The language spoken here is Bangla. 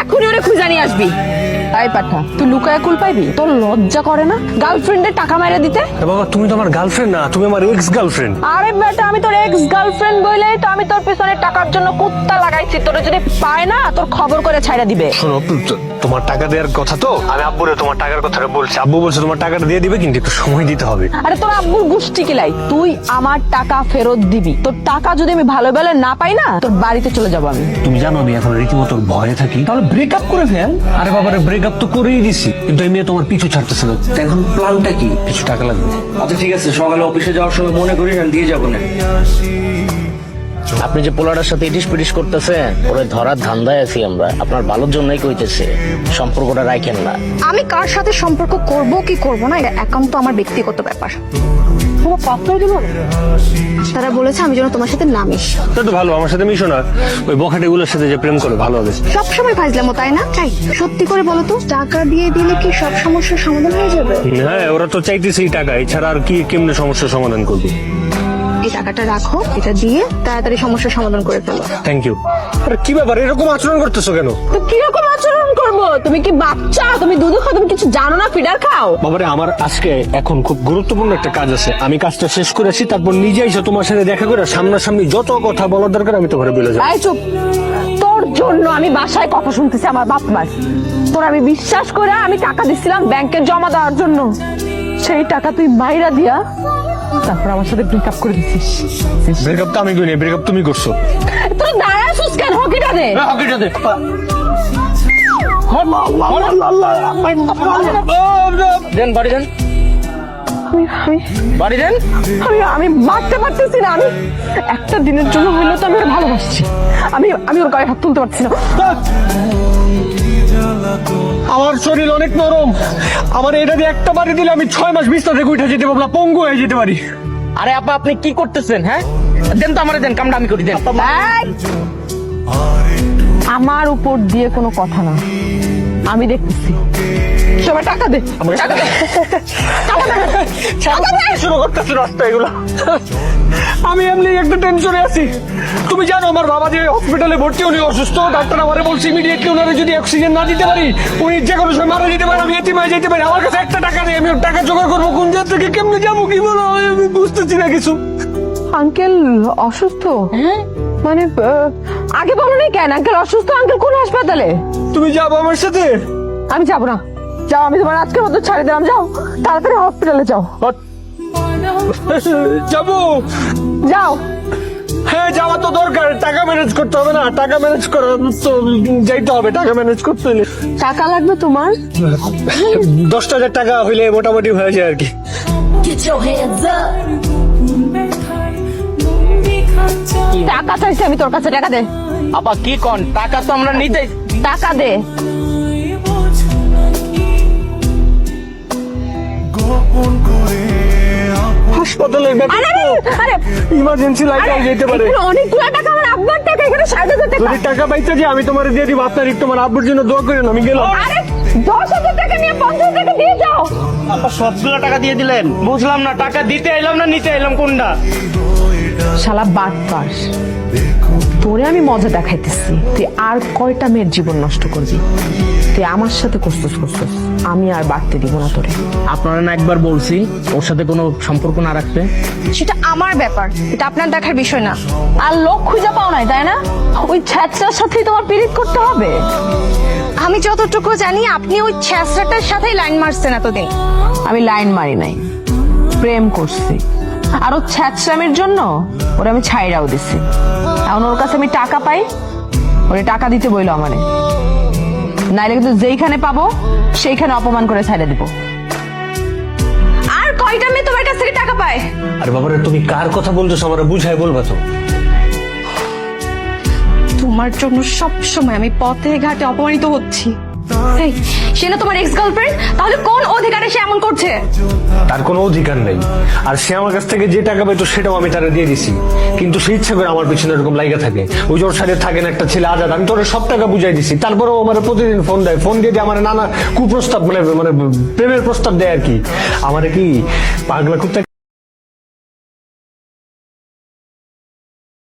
এখনই ওরে খুঁজে নিয়ে আসবি। তাই পাঠা। তুই লুকায় কুল পাইবি? তোর লজ্জা করে না? গার্লফ্রেন্ডের টাকা মেরে দিতে? এ বাবা তুমি তো আমার গার্লফ্রেন্ড না তুমি আমার এক্স গার্লফ্রেন্ড আরে বেটা আমি তোর এক্স গার্লফ্রেন্ড বলে তো আমি তোর পেছনে টাকার জন্য কুত্তা লাগাইছি। তোর যদি পায় না তোর খবর করে ছাইড়া দিবে। শোনো তোমার টাকা দেওয়ার কথা তো? আমি আব্বুরে তোমার টাকার কথাটা বলছি। আব্বু বলছে তোমার টাকাটা দিয়ে দিবে কিন্তু একটু সময় দিতে হবে। আরে তোর আব্বুর গুষ্টি কিলাই তুই আমার টাকা ফেরত দিবি। তোর টাকা যদি আমি ভালো বেলে না পাই না তোর বাড়িতে চলে যাব আমি। তুমি জানো আমি এখন রীতিমতো ভয়ে থাকি। তাহলে ব্রেকআপ করে ফেল। আরে বাবারে তো করেই দিছি কিন্তু এই মেয়ে তোমার পিছু ছাড়তেছে না। তা এখন প্ল্যানটা কি? কিছু টাকা লাগবে? আচ্ছা ঠিক আছে সকালে অফিসে যাওয়ার সময় মনে করি আমি দিয়ে যাব না। আপনি যে পোলাটার সাথে ইটিস পিটিস করতেছেন ওরে ধরার ধান্দায় আছি আমরা। আপনার ভালোর জন্যই কইতেছে সম্পর্কটা রাখেন না। আমি কার সাথে সম্পর্ক করব কি করব না এটা একান্ত আমার ব্যক্তিগত ব্যাপার। তারা বলেছে আমি যেন তোমার সাথে না মিশি। তা তো ভালো আমার সাথে মিশো না। ওই বখাটেগুলোর সাথে যে প্রেম করে ভালো হবে। সবসময় ফাইজলামো তাই না? তাই সত্যি করে বলো তো টাকা দিয়ে দিলে কি সব সমস্যার সমাধান হয়ে যাবে? হ্যাঁ ওরা তো চাইতেছে এই টাকা এছাড়া আর কি কেমনে সমস্যার সমাধান করব? এই টাকাটা রাখো এটা দিয়ে তাড়াতাড়ি সমস্যার সমাধান করে ফেলো। থ্যাংক ইউ আরে কি ব্যাপার এরকম আচরণ করতেছো কেন? তো কীরকম তুমি কি বাচ্চা? তুমি দুধ খাও তুমি কিছু জানো না? ফিডার খাও। বাবারে আমার আজকে এখন খুব গুরুত্বপূর্ণ একটা কাজ আছে। আমি কাজটা শেষ করে আসি তারপর নিজে এসে তোমার সাথে দেখা করে সামনাসামনি যত কথা বলার দরকার আমি তো ঘরে বলে যাব। এই চুপ। তোর জন্য আমি বাসায় কথা শুনতেছি আমার বাপ মার। তোর আমি বিশ্বাস করে আমি টাকা দিছিলাম ব্যাংকে জমা দেওয়ার জন্য। সেই টাকা তুই মাইরা দিয়া তারপর আমার সাথে ব্রেকআপ করে দিছিস। ব্রেকআপ তো আমি করিনি ব্রেকআপ তুমি করছ। তোর দাঁড়াছিস কেন? হকিটা দে। দেন বাড়ি দেন। বাড়ি দেন। আমি আমি মারতে পারতেছি না আমি একটা দিনের জন্য হইলেও তো আমি ওর ভালোবাসছি। আমি আমি ওর গায়ে হাত তুলতে পারছি না। আমার শরীর অনেক নরম। আমার এটা দিয়ে একটা বাড়ি দিলে আমি ছয় মাস বিস্তার থেকে উঠে যেতে পারব পঙ্গু হয়ে যেতে পারি। আরে আপা আপনি কি করতেছেন হ্যাঁ? দেন তো আমার দেন কামটা আমি করি দেন! আমার উপর দিয়ে কোনো কথা না। আমি দেখতেছি। সবাই টাকা দে। টাকা দে। শুরু করতেছে রাস্তা এগুলো। আমি এমনি একটা টেনশনে আছি। তুমি জানো আমার বাবা যে হসপিটালে ভর্তি উনি অসুস্থ। ডাক্তার আমারে বলছে ইমিডিয়েটলি ওনারে যদি অক্সিজেন না দিতে পারি উনি যে কোনো সময় মারা যেতে পারে আমি এতিম হয়ে যেতে পারি। আমার কাছে একটা টাকা নেই আমি টাকা জোগাড় করব। কোন জায়গা থেকে কেমনে যাব কি বলো? আমি বুঝতেছি না কিছু। আঙ্কেল অসুস্থ? হ্যাঁ। মানে আগে বলো নি কেন? আঙ্কেল অসুস্থ? আঙ্কেল কোন হাসপাতালে? তুমি যাব আমার সাথে। আমি যাব না। যাও আমি তোমার আজকের মতো ছাড়ে দিলাম যাও। তাড়াতাড়ি হসপিটালে যাও। যাব। যাও। হ্যাঁ যাওয়া তো দরকার। টাকা ম্যানেজ করতে হবে না। টাকা ম্যানেজ করা তো যাইতে হবে। টাকা ম্যানেজ করতে হলে টাকা লাগবে তোমার? দশ হাজার টাকা হইলে মোটামুটি হয়ে যায় আর কি। টাকা চাইছি আমি তোর কাছে টাকা দে। আপা কি কন? টাকা তো আমরা নিতে টাকা দে। হাসপাতালের ব্যাপার আরে আরে ইমার্জেন্সি লাইটে যেতে পারে। অনেকগুলো টাকা আমার আব্বার টাকা এখানে হাজার টাকা পাইতে যে আমি তোমার দিয়ে দিব। আপনার তোমার আব্বুর জন্য দোয়া করেন আমি গেলাম। আরে দশ হাজার টাকা নিয়ে পঞ্চাশ টাকা দিয়ে যাও। আপা সবগুলো টাকা দিয়ে দিলেন। বুঝলাম না টাকা দিতে এলাম না নিতে এলাম কোনটা? শালা বাদ পাস তোরে আমি মজা দেখাইতেছি। তুই আর কয়টা মেয়ের জীবন নষ্ট করবি? তুই আমার সাথে করছিস করছিস। আমি আর বাড়তে দিব না তোরে। আপনারা না একবার বলছি ওর সাথে কোনো সম্পর্ক না রাখতে? সেটা আমার ব্যাপার এটা আপনার দেখার বিষয় না। আর লোক খুঁজে পাও নাই তাই না? ওই ছ্যাঁচড়ার সাথেই তোমার পিরিত করতে হবে। আমি যতটুকু জানি আপনি ওই ছ্যাঁচড়াটার সাথেই লাইন মারছেন এতদিন। আমি লাইন মারি নাই। প্রেম করছি। আর ও ছ্যাচরামের জন্য ওরে আমি ছাইরাও দিছি। এখন ওর কাছে আমি টাকা পাই ওরে টাকা দিতে বইলো আমারে। নাইলে কিন্তু যেইখানে পাবো সেইখানে অপমান করে ছাইড়ে দিব। আর কয়টা মেয়ে তোমার কাছ থেকে টাকা পায়? আরে বাবারে তুমি কার কথা বলছো আমার বুঝাই বলবা তো। তোমার জন্য সব সময় আমি পথে ঘাটে অপমানিত হচ্ছি। সে না তোমার এক্স গার্লফ্রেন্ড তাহলে কোন অধিকারে সে এমন করছে? তার কোনো অধিকার নেই। আর সে আমার কাছ থেকে যে টাকা পেতো সেটাও আমি তারা দিয়ে দিছি। কিন্তু সে ইচ্ছে করে আমার পিছনে এরকম লাইগা থাকে। ওই জোর সাথে থাকে না একটা ছেলে আজাদ, আমি তোর সব টাকা বুঝাই দিছি। তারপরেও আমার প্রতিদিন ফোন দেয়। ফোন দিয়ে দিয়ে আমার নানা কুপ্রস্তাব মানে মানে প্রেমের প্রস্তাব দেয় আর কি। আমার কি পাগলা কুত্তা